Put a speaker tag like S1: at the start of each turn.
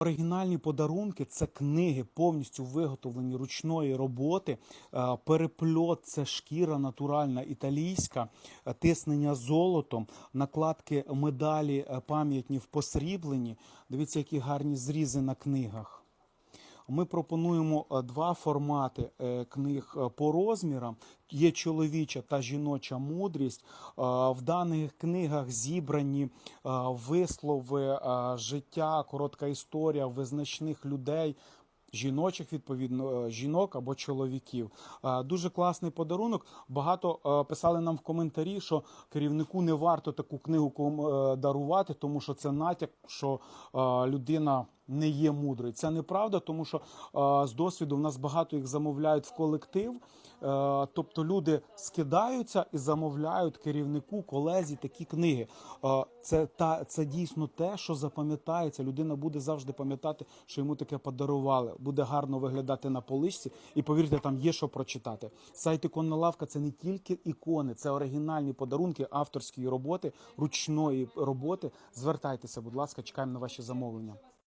S1: Оригінальні подарунки це книги, повністю виготовлені ручної роботи. Е, Перепльот це шкіра натуральна італійська, е, тиснення золотом, накладки медалі е, пам'ятні в посріблені. Дивіться, які гарні зрізи на книгах. Ми пропонуємо е, два формати е, книг е, по розмірам. Є чоловіча та жіноча мудрість. В даних книгах зібрані вислови життя, коротка історія визначних людей. Жіночих, відповідно, жінок або чоловіків. Дуже класний подарунок. Багато писали нам в коментарі, що керівнику не варто таку книгу дарувати, тому що це натяк, що людина не є мудрою. Це неправда, тому що з досвіду в нас багато їх замовляють в колектив. Е, Тобто люди скидаються і замовляють керівнику, колезі такі книги. Е, Це та це дійсно те, що запам'ятається. Людина буде завжди пам'ятати, що йому таке подарували. Буде гарно виглядати на поличці, і повірте, там є що прочитати. Сайт іконна лавка це не тільки ікони, це оригінальні подарунки авторської роботи, ручної роботи. Звертайтеся, будь ласка, чекаємо на ваші замовлення.